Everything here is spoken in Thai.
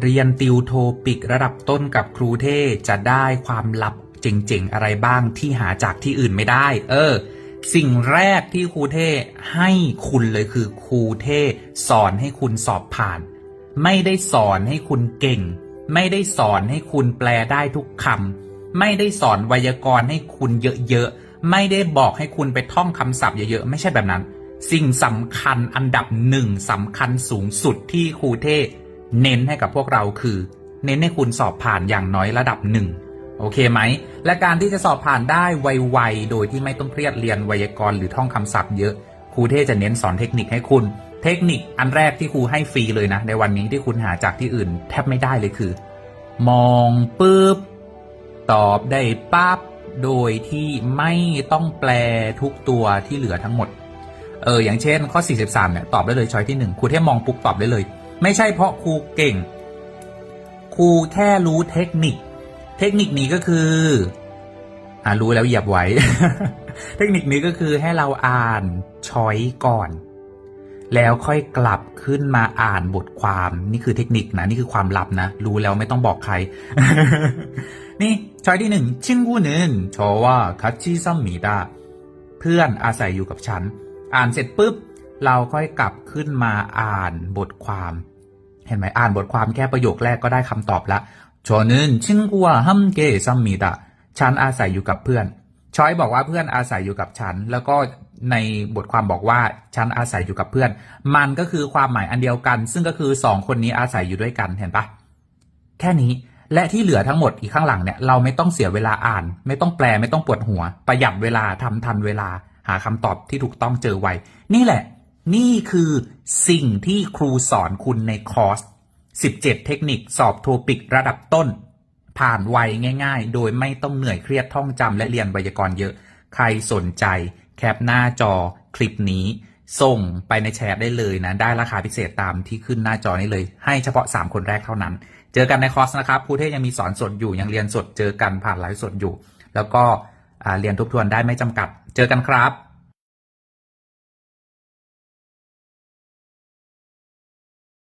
เรียนติวโทปิกระดับต้นกับครูเท่จะได้ความลับเจ๋งๆ อะไรบ้างที่หาจากที่อื่นไม่ได้ เออ สิ่งแรกที่ครูเท่ให้คุณเลยคือครูเท่สอนให้คุณสอบผ่าน ไม่ได้สอนให้คุณเก่ง ไม่ได้สอนให้คุณแปลได้ทุกคำไม่ได้สอนไวยากรณ์ให้คุณเยอะๆ ไม่ได้บอกให้คุณไปท่องคำศัพท์เยอะๆ ไม่ใช่แบบนั้น สิ่งสำคัญอันดับหนึ่งสำคัญสูงสุดที่ครูเท่ เน้นให้กับพวกเราคือ เน้นให้คุณสอบผ่านอย่างน้อยระดับหนึ่งโอเคไหม และการที่จะสอบผ่านได้ไวๆ โดยที่ไม่ต้องเครียดเรียนไวยากรณ์หรือท่องคำศัพท์เยอะ ครูเท่จะเน้นสอนเทคนิคให้คุณ เทคนิคอันแรกที่ครูให้ฟรีเลยนะ ในวันนี้ที่คุณหาจากที่อื่น แทบไม่ได้เลยคือ มองปุ๊บ ตอบได้ปั๊บ โดยที่ไม่ต้องแปลทุกตัวที่เหลือทั้งหมด เออ อย่างเช่นข้อ 43เนี่ยตอบได้เลยช้อยที่ 1 ครูเท่มองปุ๊บตอบได้เลย ไม่ใช่เพราะครูเก่ง ครูแค่รู้เทคนิค เทคนิคนี้ก็คืออ่ารู้แล้วเหยียบไว้ เทคนิคนี้ก็คือให้เราอ่านช้อยก่อน แล้วค่อยกลับขึ้นมาอ่านบทความนี่คือเทคนิคนะนี่คือความลับนะ รู้แล้วไม่ต้องบอกใคร นี่ช้อยที่หนึ่งชิงกูหนึนโชอว่าคัตชิซัมมิดาเพื่อนอาศัยอยู่กับฉัน อ่านเสร็จปุ๊บ เราค่อยกลับขึ้นมาอ่านบทความ เห็นไหมอ่านบทความแค่ประโยคแรกก็ได้คำตอบละโชนึนชิงกัวฮัมเกซัมมิดาฉันอาศัยอยู่กับเพื่อนชอยบอกว่าเพื่อนอาศัยอยู่กับฉัน แล้วก็ในบทความบอกว่าฉันอาศัยอยู่กับเพื่อน มันก็คือความหมายอันเดียวกัน ซึ่งก็คือสองคนนี้อาศัยอยู่ด้วยกันเห็นปะแค่นี้และที่เหลือทั้งหมดอีกข้างหลังเนี่ยเราไม่ต้องเสียเวลาอ่าน ไม่ต้องแปลไม่ต้องปวดหัว ประหยัดเวลาทำทันเวลา หาคำตอบที่ถูกต้องเจอไวนี่แหละ นี่คือ สิ่งที่ครูสอนคุณในคอร์ส 17 เทคนิคสอบโทปิกระดับต้น ผ่านไวง่าย ๆ โดยไม่ต้องเหนื่อยเครียดท่องจำและเรียนไวยากรณ์เยอะ ใครสนใจแคปหน้าจอคลิปนี้ ส่งไปในแชทได้เลยนะ ได้ราคาพิเศษตามที่ขึ้นหน้าจอนี้เลย ให้เฉพาะ 3 คนแรกเท่านั้น เจอกันในคอร์สนะครับครูเทพยังมีสอนสดอยู่ยังเรียนสดเจอกันผ่านไลฟ์สดอยู่ แล้วก็เรียนทบทวนได้ไม่จำกัด เจอกันครับ